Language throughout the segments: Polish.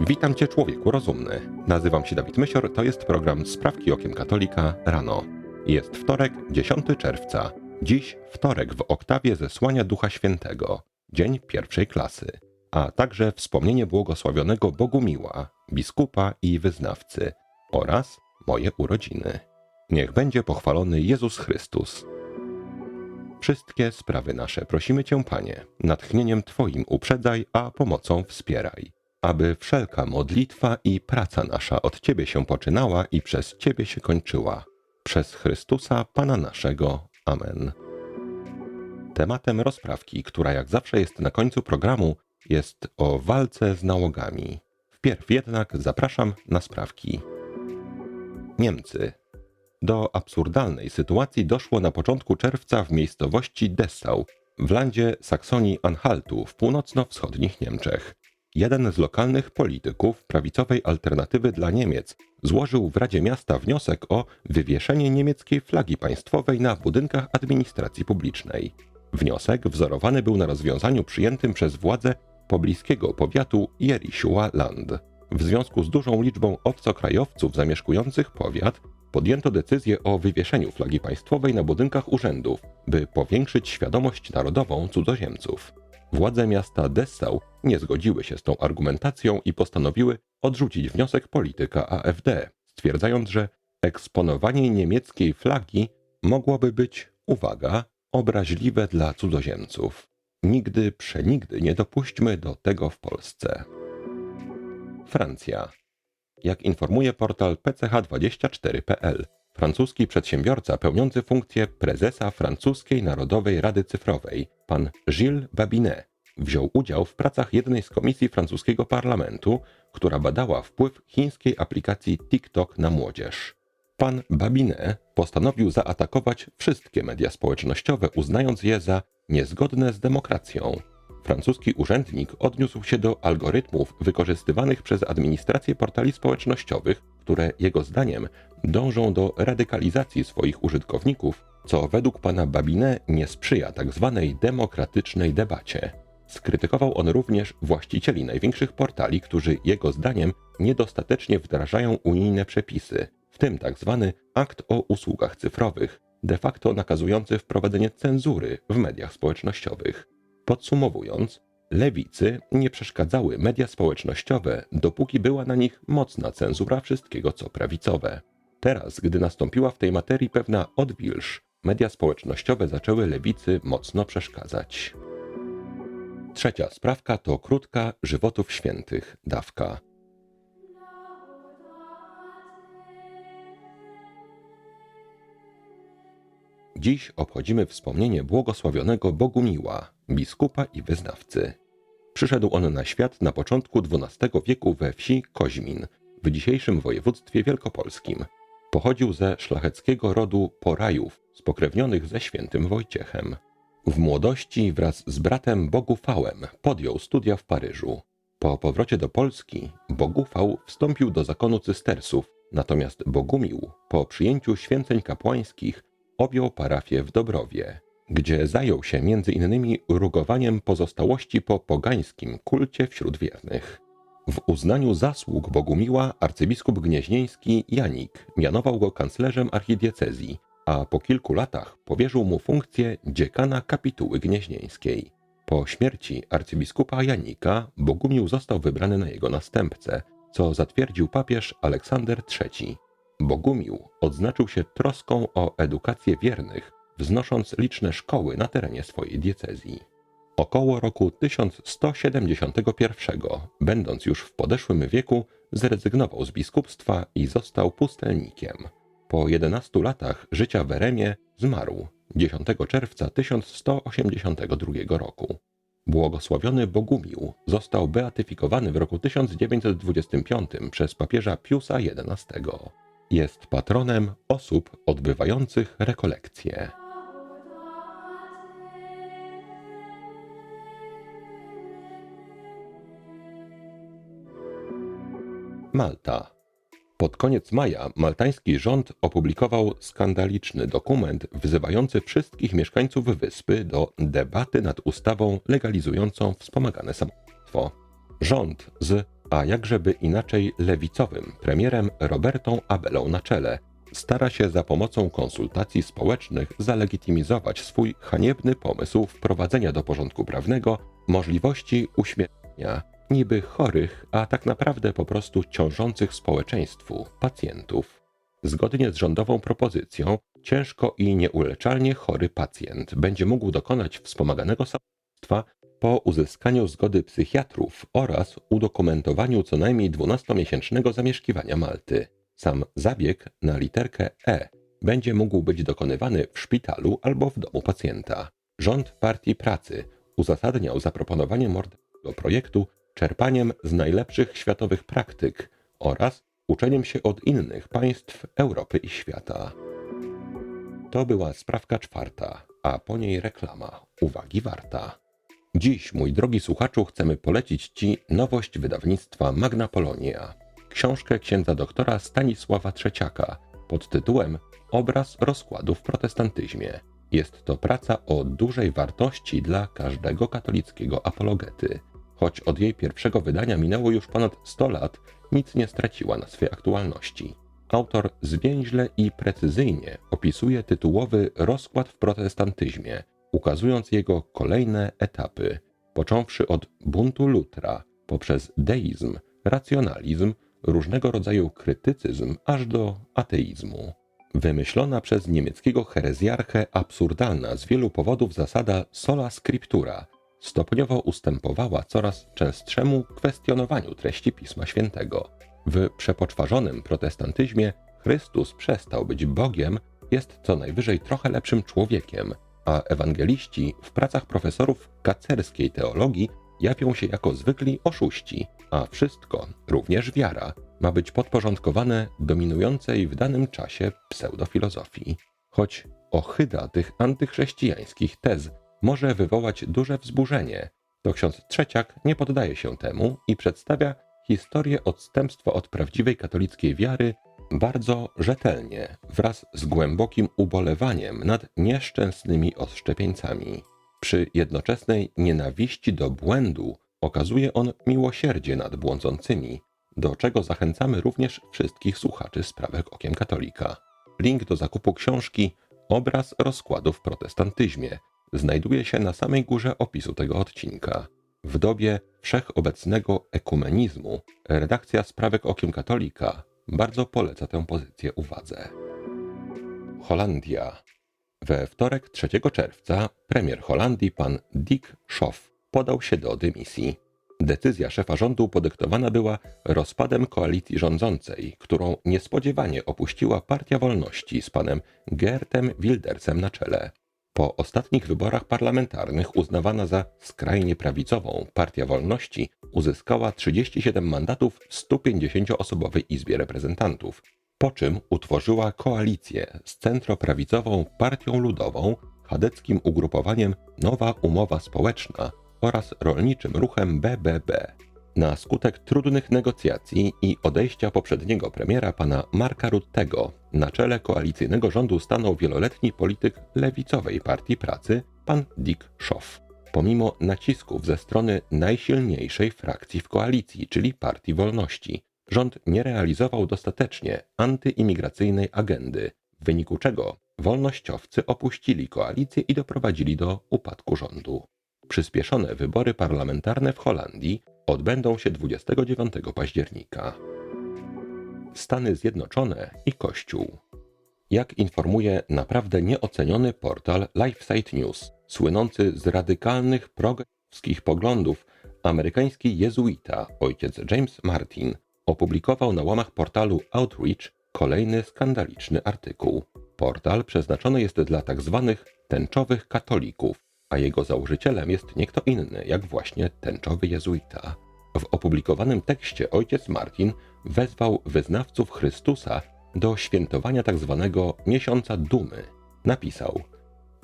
Witam Cię, człowieku rozumny. Nazywam się Dawid Mysior, to jest program Sprawki Okiem Katolika rano. Jest wtorek, 10 czerwca. Dziś wtorek w oktawie zesłania Ducha Świętego, dzień pierwszej klasy, a także wspomnienie błogosławionego Bogumiła, biskupa i wyznawcy oraz moje urodziny. Niech będzie pochwalony Jezus Chrystus. Wszystkie sprawy nasze prosimy Cię, Panie, natchnieniem Twoim uprzedzaj, a pomocą wspieraj, aby wszelka modlitwa i praca nasza od Ciebie się poczynała i przez Ciebie się kończyła. Przez Chrystusa, Pana naszego. Amen. Tematem rozprawki, która jak zawsze jest na końcu programu, jest o walce z nałogami. Wpierw jednak zapraszam na sprawki. Niemcy. Do absurdalnej sytuacji doszło na początku czerwca w miejscowości Dessau w landzie Saksonii-Anhaltu w północno-wschodnich Niemczech. Jeden z lokalnych polityków prawicowej alternatywy dla Niemiec złożył w Radzie Miasta wniosek o wywieszenie niemieckiej flagi państwowej na budynkach administracji publicznej. Wniosek wzorowany był na rozwiązaniu przyjętym przez władze pobliskiego powiatu Jerichua Land. W związku z dużą liczbą obcokrajowców zamieszkujących powiat, podjęto decyzję o wywieszeniu flagi państwowej na budynkach urzędów, by powiększyć świadomość narodową cudzoziemców. Władze miasta Dessau nie zgodziły się z tą argumentacją i postanowiły odrzucić wniosek polityka AfD, stwierdzając, że eksponowanie niemieckiej flagi mogłoby być, uwaga, obraźliwe dla cudzoziemców. Nigdy, przenigdy nie dopuśćmy do tego w Polsce. Francja. Jak informuje portal pch24.pl, francuski przedsiębiorca pełniący funkcję prezesa francuskiej Narodowej Rady Cyfrowej, pan Gilles Babinet, wziął udział w pracach jednej z komisji francuskiego parlamentu, która badała wpływ chińskiej aplikacji TikTok na młodzież. Pan Babinet postanowił zaatakować wszystkie media społecznościowe, uznając je za niezgodne z demokracją. Francuski urzędnik odniósł się do algorytmów wykorzystywanych przez administrację portali społecznościowych, które jego zdaniem dążą do radykalizacji swoich użytkowników, co według pana Babinet nie sprzyja tzw. Tak demokratycznej debacie. Skrytykował on również właścicieli największych portali, którzy jego zdaniem niedostatecznie wdrażają unijne przepisy, w tym tzw. akt o usługach cyfrowych, de facto nakazujący wprowadzenie cenzury w mediach społecznościowych. Podsumowując, lewicy nie przeszkadzały media społecznościowe, dopóki była na nich mocna cenzura wszystkiego co prawicowe. Teraz, gdy nastąpiła w tej materii pewna odwilż, media społecznościowe zaczęły lewicy mocno przeszkadzać. Trzecia sprawka to krótka żywotów świętych dawka. Dziś obchodzimy wspomnienie błogosławionego Bogumiła, biskupa i wyznawcy. Przyszedł on na świat na początku XII wieku we wsi Koźmin, w dzisiejszym województwie wielkopolskim. Pochodził ze szlacheckiego rodu Porajów, spokrewnionych ze świętym Wojciechem. W młodości wraz z bratem Bogufałem podjął studia w Paryżu. Po powrocie do Polski Bogufał wstąpił do zakonu cystersów, natomiast Bogumił po przyjęciu święceń kapłańskich objął parafię w Dobrowie, gdzie zajął się między innymi rugowaniem pozostałości po pogańskim kulcie wśród wiernych. W uznaniu zasług Bogumiła arcybiskup gnieźnieński Janik mianował go kanclerzem archidiecezji, a po kilku latach powierzył mu funkcję dziekana kapituły gnieźnieńskiej. Po śmierci arcybiskupa Janika Bogumił został wybrany na jego następcę, co zatwierdził papież Aleksander III. Bogumił odznaczył się troską o edukację wiernych, wznosząc liczne szkoły na terenie swojej diecezji. Około roku 1171, będąc już w podeszłym wieku, zrezygnował z biskupstwa i został pustelnikiem. Po 11 latach życia w Eremie zmarł 10 czerwca 1182 roku. Błogosławiony Bogumił został beatyfikowany w roku 1925 przez papieża Piusa XI. Jest patronem osób odbywających rekolekcje. Malta. Pod koniec maja maltański rząd opublikował skandaliczny dokument wzywający wszystkich mieszkańców wyspy do debaty nad ustawą legalizującą wspomagane samobójstwo. Rząd z a jakżeby inaczej lewicowym premierem Robertą Abelą na czele, stara się za pomocą konsultacji społecznych zalegitymizować swój haniebny pomysł wprowadzenia do porządku prawnego możliwości uśmiercenia niby chorych, a tak naprawdę po prostu ciążących społeczeństwu pacjentów. Zgodnie z rządową propozycją, ciężko i nieuleczalnie chory pacjent będzie mógł dokonać wspomaganego samobójstwa po uzyskaniu zgody psychiatrów oraz udokumentowaniu co najmniej 12-miesięcznego zamieszkiwania Malty. Sam zabieg na literkę E będzie mógł być dokonywany w szpitalu albo w domu pacjenta. Rząd Partii Pracy uzasadniał zaproponowanie morderczego projektu czerpaniem z najlepszych światowych praktyk oraz uczeniem się od innych państw Europy i świata. To była sprawka czwarta, a po niej reklama. Uwagi warta. Dziś, mój drogi słuchaczu, chcemy polecić Ci nowość wydawnictwa Magna Polonia. Książkę księdza doktora Stanisława Trzeciaka pod tytułem Obraz rozkładu w protestantyzmie. Jest to praca o dużej wartości dla każdego katolickiego apologety. Choć od jej pierwszego wydania minęło już ponad 100 lat, nic nie straciła na swej aktualności. Autor zwięźle i precyzyjnie opisuje tytułowy rozkład w protestantyzmie, ukazując jego kolejne etapy, począwszy od buntu Lutra, poprzez deizm, racjonalizm, różnego rodzaju krytycyzm, aż do ateizmu. Wymyślona przez niemieckiego herezjarchę absurdalna z wielu powodów zasada sola scriptura stopniowo ustępowała coraz częstszemu kwestionowaniu treści Pisma Świętego. W przepoczwarzonym protestantyzmie Chrystus przestał być Bogiem, jest co najwyżej trochę lepszym człowiekiem, a ewangeliści w pracach profesorów kacerskiej teologii jawią się jako zwykli oszuści, a wszystko, również wiara, ma być podporządkowane dominującej w danym czasie pseudofilozofii. Choć ohyda tych antychrześcijańskich tez może wywołać duże wzburzenie, to ksiądz Trzeciak nie poddaje się temu i przedstawia historię odstępstwa od prawdziwej katolickiej wiary bardzo rzetelnie, wraz z głębokim ubolewaniem nad nieszczęsnymi oszczepieńcami. Przy jednoczesnej nienawiści do błędu okazuje on miłosierdzie nad błądzącymi, do czego zachęcamy również wszystkich słuchaczy sprawek Okiem Katolika. Link do zakupu książki Obraz rozkładu w protestantyzmie znajduje się na samej górze opisu tego odcinka. W dobie wszechobecnego ekumenizmu redakcja sprawek Okiem Katolika bardzo poleca tę pozycję uwadze. Holandia. We wtorek 3 czerwca premier Holandii pan Dick Schoff podał się do dymisji. Decyzja szefa rządu podyktowana była rozpadem koalicji rządzącej, którą niespodziewanie opuściła Partia Wolności z panem Gertem Wildersem na czele. Po ostatnich wyborach parlamentarnych uznawana za skrajnie prawicową Partia Wolności uzyskała 37 mandatów w 150-osobowej Izbie Reprezentantów, po czym utworzyła koalicję z centroprawicową Partią Ludową, chadeckim ugrupowaniem Nowa Umowa Społeczna oraz rolniczym ruchem BBB. Na skutek trudnych negocjacji i odejścia poprzedniego premiera pana Marka Ruttego na czele koalicyjnego rządu stanął wieloletni polityk lewicowej Partii Pracy pan Dick Schoff. Pomimo nacisków ze strony najsilniejszej frakcji w koalicji, czyli Partii Wolności, rząd nie realizował dostatecznie antyimigracyjnej agendy, w wyniku czego wolnościowcy opuścili koalicję i doprowadzili do upadku rządu. Przyspieszone wybory parlamentarne w Holandii odbędą się 29 października. Stany Zjednoczone i Kościół. Jak informuje naprawdę nieoceniony portal LifeSite News, słynący z radykalnych progresywnych poglądów, amerykański jezuita ojciec James Martin opublikował na łamach portalu Outreach kolejny skandaliczny artykuł. Portal przeznaczony jest dla tzw. Tak tęczowych katolików, a jego założycielem jest nie kto inny, jak właśnie tęczowy jezuita. W opublikowanym tekście ojciec Martin wezwał wyznawców Chrystusa do świętowania tzw. Tak miesiąca dumy. Napisał: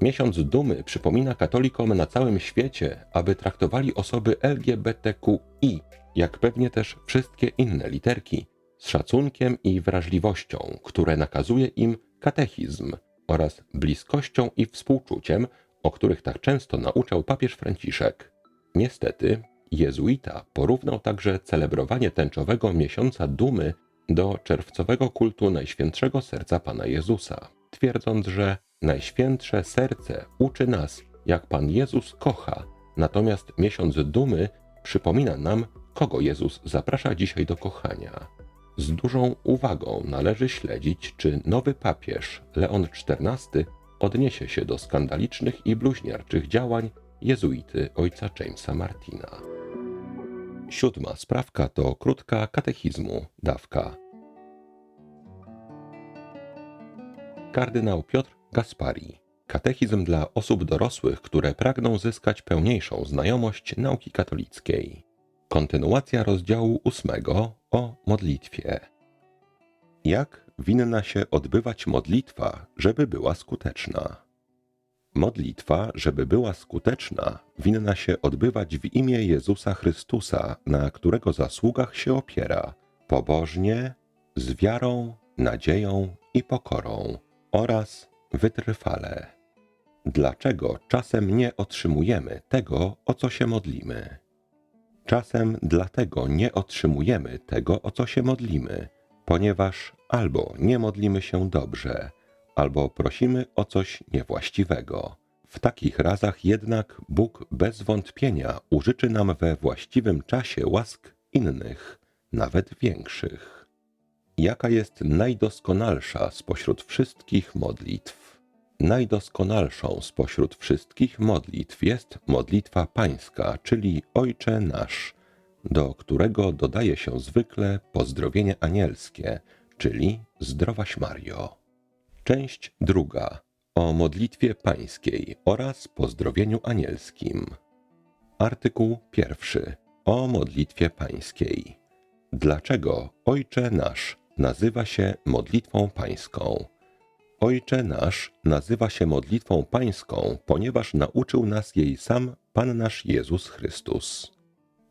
Miesiąc dumy przypomina katolikom na całym świecie, aby traktowali osoby LGBTQI, jak pewnie też wszystkie inne literki, z szacunkiem i wrażliwością, które nakazuje im katechizm oraz bliskością i współczuciem, o których tak często nauczał papież Franciszek. Niestety, jezuita porównał także celebrowanie tęczowego miesiąca dumy do czerwcowego kultu Najświętszego Serca Pana Jezusa, twierdząc, że Najświętsze Serce uczy nas, jak Pan Jezus kocha, natomiast miesiąc dumy przypomina nam, kogo Jezus zaprasza dzisiaj do kochania. Z dużą uwagą należy śledzić, czy nowy papież Leon XIV odniesie się do skandalicznych i bluźnierczych działań jezuity ojca Jamesa Martina. Siódma sprawka to krótka katechizmu, dawka. Kardynał Piotr Gaspari. Katechizm dla osób dorosłych, które pragną zyskać pełniejszą znajomość nauki katolickiej. Kontynuacja rozdziału ósmego o modlitwie. Jak winna się odbywać modlitwa, żeby była skuteczna? Modlitwa, żeby była skuteczna, winna się odbywać w imię Jezusa Chrystusa, na którego zasługach się opiera, pobożnie, z wiarą, nadzieją i pokorą oraz wytrwale. Dlaczego czasem nie otrzymujemy tego, o co się modlimy? Czasem dlatego nie otrzymujemy tego, o co się modlimy, ponieważ albo nie modlimy się dobrze, albo prosimy o coś niewłaściwego. W takich razach jednak Bóg bez wątpienia użyczy nam we właściwym czasie łask innych, nawet większych. Jaka jest najdoskonalsza spośród wszystkich modlitw? Najdoskonalszą spośród wszystkich modlitw jest modlitwa pańska, czyli Ojcze Nasz, do którego dodaje się zwykle pozdrowienie anielskie, czyli Zdrowaś Mario. Część druga o modlitwie pańskiej oraz pozdrowieniu anielskim. Artykuł pierwszy o modlitwie pańskiej. Dlaczego Ojcze Nasz nazywa się modlitwą pańską? Ojcze nasz nazywa się modlitwą pańską, ponieważ nauczył nas jej sam Pan nasz Jezus Chrystus.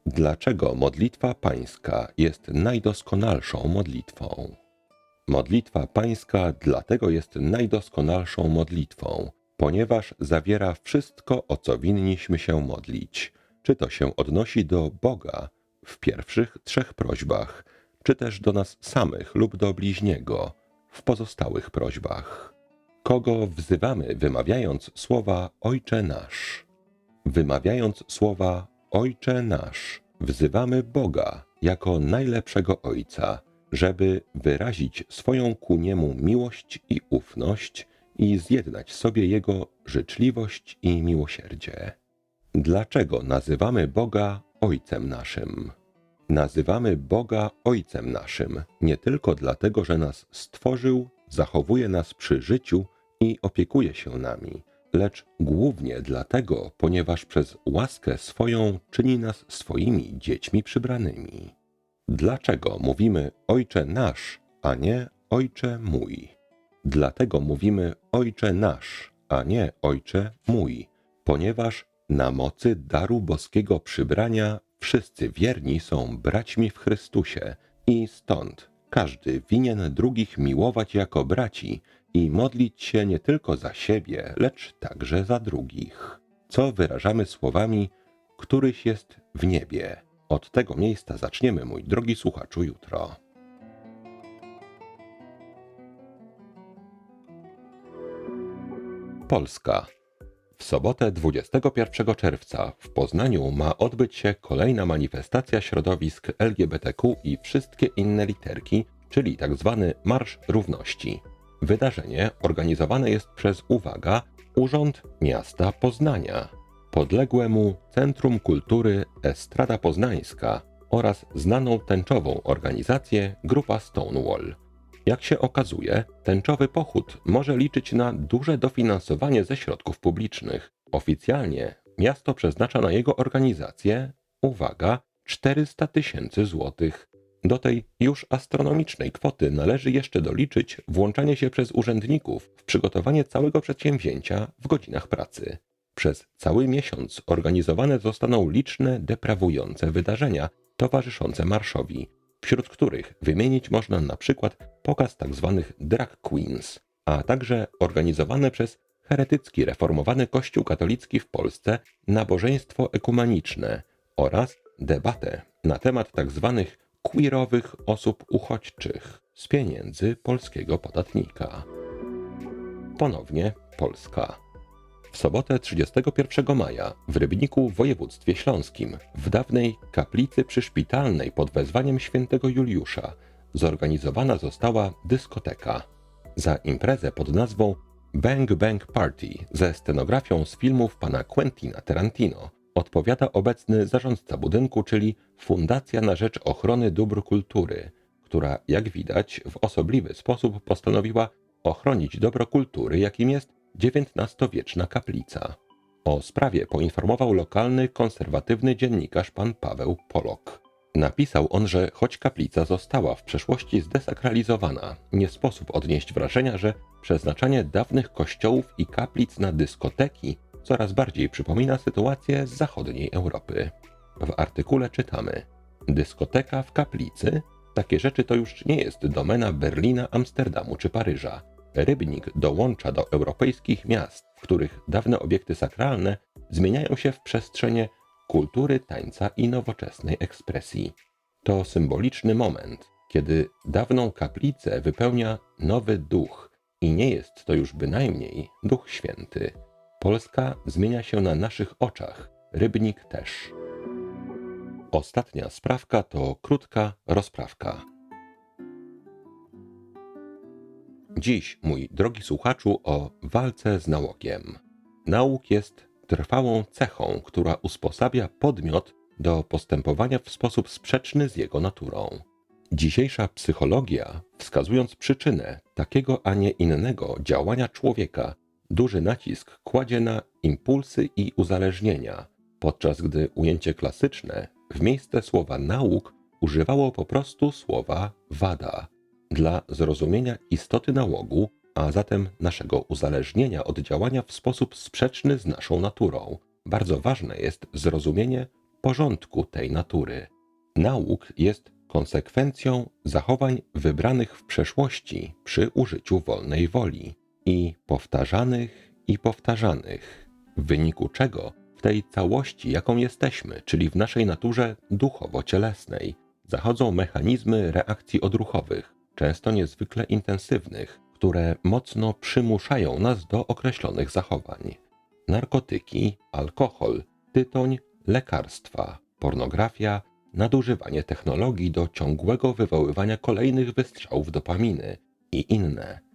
Dlaczego modlitwa pańska jest najdoskonalszą modlitwą? Modlitwa pańska dlatego jest najdoskonalszą modlitwą, ponieważ zawiera wszystko, o co winniśmy się modlić. Czy to się odnosi do Boga w pierwszych trzech prośbach, czy też do nas samych lub do bliźniego w pozostałych prośbach. Kogo wzywamy, wymawiając słowa Ojcze Nasz? Wymawiając słowa Ojcze Nasz, wzywamy Boga jako najlepszego Ojca, żeby wyrazić swoją ku Niemu miłość i ufność i zjednać sobie Jego życzliwość i miłosierdzie. Dlaczego nazywamy Boga Ojcem naszym? Nazywamy Boga Ojcem naszym nie tylko dlatego, że nas stworzył, zachowuje nas przy życiu i opiekuje się nami, lecz głównie dlatego, ponieważ przez łaskę swoją czyni nas swoimi dziećmi przybranymi. Dlaczego mówimy Ojcze nasz, a nie Ojcze mój? Dlatego mówimy Ojcze nasz, a nie Ojcze mój, ponieważ na mocy daru boskiego przybrania wszyscy wierni są braćmi w Chrystusie i stąd każdy winien drugich miłować jako braci i modlić się nie tylko za siebie, lecz także za drugich. Co wyrażamy słowami, któryś jest w niebie. Od tego miejsca zaczniemy, mój drogi słuchaczu, jutro. Polska. W sobotę 21 czerwca w Poznaniu ma odbyć się kolejna manifestacja środowisk LGBTQ i wszystkie inne literki, czyli tzw. Tak Marsz Równości. Wydarzenie organizowane jest przez, uwaga, Urząd Miasta Poznania, podległe mu Centrum Kultury Estrada Poznańska oraz znaną tęczową organizację Grupa Stonewall. Jak się okazuje, tęczowy pochód może liczyć na duże dofinansowanie ze środków publicznych. Oficjalnie miasto przeznacza na jego organizację, uwaga, 400 tysięcy złotych. Do tej już astronomicznej kwoty należy jeszcze doliczyć włączanie się przez urzędników w przygotowanie całego przedsięwzięcia w godzinach pracy. Przez cały miesiąc organizowane zostaną liczne deprawujące wydarzenia towarzyszące marszowi, wśród których wymienić można na przykład pokaz tzw. Tak drag queens, a także organizowane przez heretycki reformowany Kościół katolicki w Polsce nabożeństwo ekumeniczne oraz debatę na temat tzw. queerowych osób uchodźczych z pieniędzy polskiego podatnika. Ponownie Polska. W sobotę 31 maja w Rybniku w województwie śląskim, w dawnej kaplicy przyszpitalnej pod wezwaniem świętego Juliusza, zorganizowana została dyskoteka. Za imprezę pod nazwą Bang Bang Party ze scenografią z filmów pana Quentina Tarantino odpowiada obecny zarządca budynku, czyli Fundacja na Rzecz Ochrony Dóbr Kultury, która, jak widać, w osobliwy sposób postanowiła ochronić dobro kultury, jakim jest XIX-wieczna kaplica. O sprawie poinformował lokalny konserwatywny dziennikarz pan Paweł Polok. Napisał on, że choć kaplica została w przeszłości zdesakralizowana, nie sposób odnieść wrażenia, że przeznaczanie dawnych kościołów i kaplic na dyskoteki coraz bardziej przypomina sytuację z zachodniej Europy. W artykule czytamy: Dyskoteka w kaplicy? Takie rzeczy to już nie jest domena Berlina, Amsterdamu czy Paryża. Rybnik dołącza do europejskich miast, w których dawne obiekty sakralne zmieniają się w przestrzenie kultury, tańca i nowoczesnej ekspresji. To symboliczny moment, kiedy dawną kaplicę wypełnia nowy duch i nie jest to już bynajmniej Duch Święty. Polska zmienia się na naszych oczach, Rybnik też. Ostatnia sprawka to krótka rozprawka. Dziś, mój drogi słuchaczu, o walce z nałogiem. Nauk jest trwałą cechą, która usposabia podmiot do postępowania w sposób sprzeczny z jego naturą. Dzisiejsza psychologia, wskazując przyczynę takiego, a nie innego działania człowieka, duży nacisk kładzie na impulsy i uzależnienia, podczas gdy ujęcie klasyczne w miejsce słowa nauk używało po prostu słowa wada dla zrozumienia istoty nałogu, a zatem naszego uzależnienia od działania w sposób sprzeczny z naszą naturą. Bardzo ważne jest zrozumienie porządku tej natury. Nauk jest konsekwencją zachowań wybranych w przeszłości przy użyciu wolnej woli i powtarzanych i powtarzanych, w wyniku czego w tej całości, jaką jesteśmy, czyli w naszej naturze duchowo-cielesnej, zachodzą mechanizmy reakcji odruchowych, często niezwykle intensywnych, które mocno przymuszają nas do określonych zachowań. Narkotyki, alkohol, tytoń, lekarstwa, pornografia, nadużywanie technologii do ciągłego wywoływania kolejnych wystrzałów dopaminy i inne.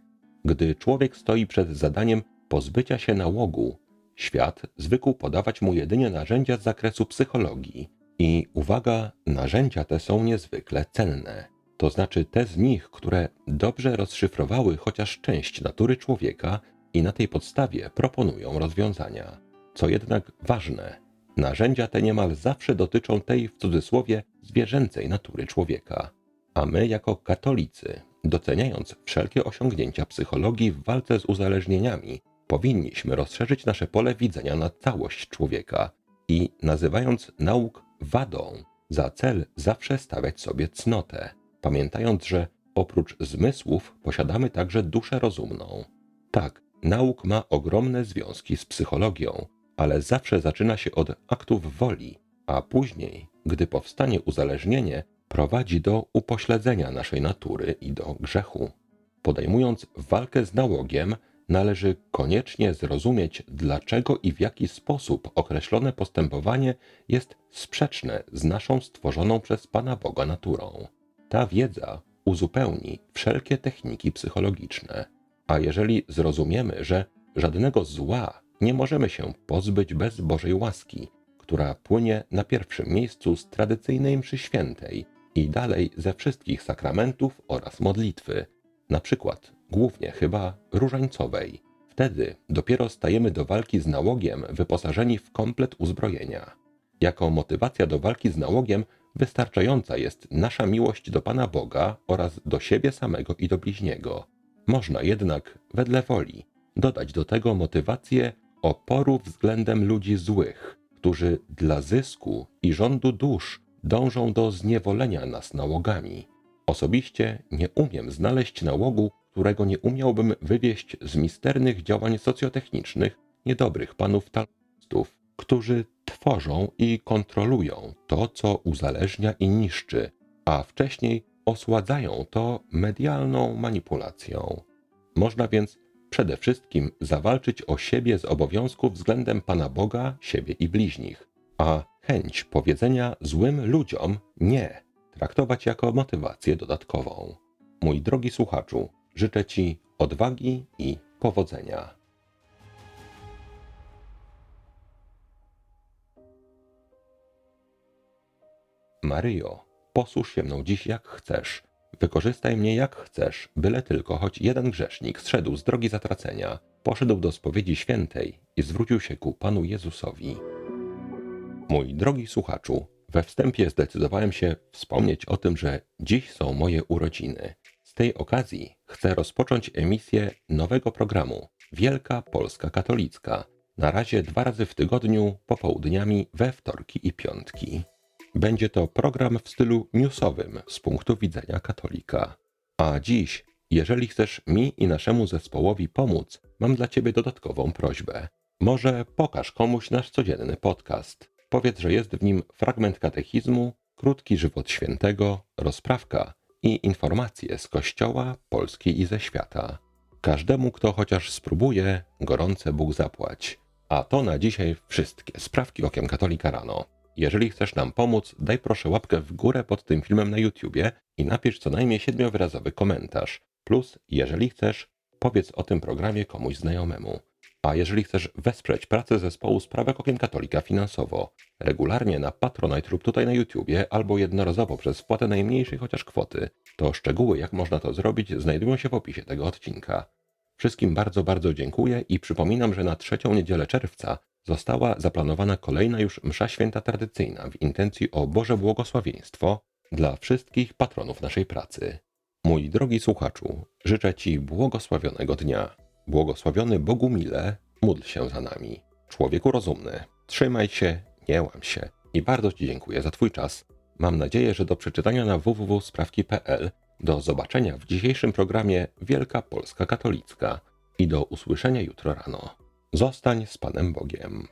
Gdy człowiek stoi przed zadaniem pozbycia się nałogu, świat zwykł podawać mu jedynie narzędzia z zakresu psychologii. I uwaga, narzędzia te są niezwykle cenne to znaczy te z nich, które dobrze rozszyfrowały chociaż część natury człowieka i na tej podstawie proponują rozwiązania. Co jednak ważne, narzędzia te niemal zawsze dotyczą tej w cudzysłowie zwierzęcej natury człowieka. A my, jako katolicy, doceniając wszelkie osiągnięcia psychologii w walce z uzależnieniami, powinniśmy rozszerzyć nasze pole widzenia na całość człowieka i nazywając nauk wadą, za cel zawsze stawiać sobie cnotę pamiętając, że oprócz zmysłów posiadamy także duszę rozumną. Tak, nauk ma ogromne związki z psychologią, ale zawsze zaczyna się od aktów woli, a później, gdy powstanie uzależnienie, prowadzi do upośledzenia naszej natury i do grzechu. Podejmując walkę z nałogiem, należy koniecznie zrozumieć, dlaczego i w jaki sposób określone postępowanie jest sprzeczne z naszą stworzoną przez Pana Boga naturą. Ta wiedza uzupełni wszelkie techniki psychologiczne, a jeżeli zrozumiemy, że żadnego zła nie możemy się pozbyć bez Bożej łaski, która płynie na pierwszym miejscu z tradycyjnej mszy świętej i dalej ze wszystkich sakramentów oraz modlitwy, na przykład głównie chyba różańcowej. Wtedy dopiero stajemy do walki z nałogiem wyposażeni w komplet uzbrojenia. Jako motywacja do walki z nałogiem Wystarczająca jest nasza miłość do Pana Boga oraz do siebie samego i do bliźniego. Można jednak, wedle woli, dodać do tego motywację oporu względem ludzi złych, którzy dla zysku i rządu dusz dążą do zniewolenia nas nałogami. Osobiście nie umiem znaleźć nałogu, którego nie umiałbym wywieść z misternych działań socjotechnicznych niedobrych panów talmudystów, którzy tworzą i kontrolują to, co uzależnia i niszczy, a wcześniej osładzają to medialną manipulacją. Można więc przede wszystkim zawalczyć o siebie z obowiązku względem Pana Boga, siebie i bliźnich, a chęć powiedzenia złym ludziom nie traktować jako motywację dodatkową. Mój drogi słuchaczu, życzę Ci odwagi i powodzenia. Maryjo, posłuż się mną dziś jak chcesz. Wykorzystaj mnie jak chcesz, byle tylko choć jeden grzesznik zszedł z drogi zatracenia, poszedł do spowiedzi świętej i zwrócił się ku Panu Jezusowi. Mój drogi słuchaczu, we wstępie zdecydowałem się wspomnieć o tym, że dziś są moje urodziny. Z tej okazji chcę rozpocząć emisję nowego programu Wielka Polska Katolicka. Na razie dwa razy w tygodniu, popołudniami we wtorki i piątki. Będzie to program w stylu newsowym z punktu widzenia katolika. A dziś, jeżeli chcesz mi i naszemu zespołowi pomóc, mam dla Ciebie dodatkową prośbę. Może pokaż komuś nasz codzienny podcast. Powiedz, że jest w nim fragment katechizmu, krótki żywot świętego, rozprawka i informacje z Kościoła, Polski i ze świata. Każdemu, kto chociaż spróbuje, gorące Bóg zapłać. A to na dzisiaj wszystkie sprawki okiem katolika rano. Jeżeli chcesz nam pomóc, daj proszę łapkę w górę pod tym filmem na YouTubie i napisz co najmniej siedmiowyrazowy komentarz. Plus, jeżeli chcesz, powiedz o tym programie komuś znajomemu. A jeżeli chcesz wesprzeć pracę zespołu Sprawek Okiem Katolika finansowo, regularnie na Patronite lub tutaj na YouTubie, albo jednorazowo przez wpłatę najmniejszej chociaż kwoty, to szczegóły jak można to zrobić znajdują się w opisie tego odcinka. Wszystkim bardzo, bardzo dziękuję i przypominam, że na trzecią niedzielę czerwca została zaplanowana kolejna już msza święta tradycyjna w intencji o Boże błogosławieństwo dla wszystkich patronów naszej pracy. Mój drogi słuchaczu, życzę Ci błogosławionego dnia. Błogosławiony Bogu mile, módl się za nami. Człowieku rozumny, trzymaj się, nie łam się i bardzo Ci dziękuję za Twój czas. Mam nadzieję, że do przeczytania na www.sprawki.pl, do zobaczenia w dzisiejszym programie Wielka Polska Katolicka i do usłyszenia jutro rano. Zostań z Panem Bogiem.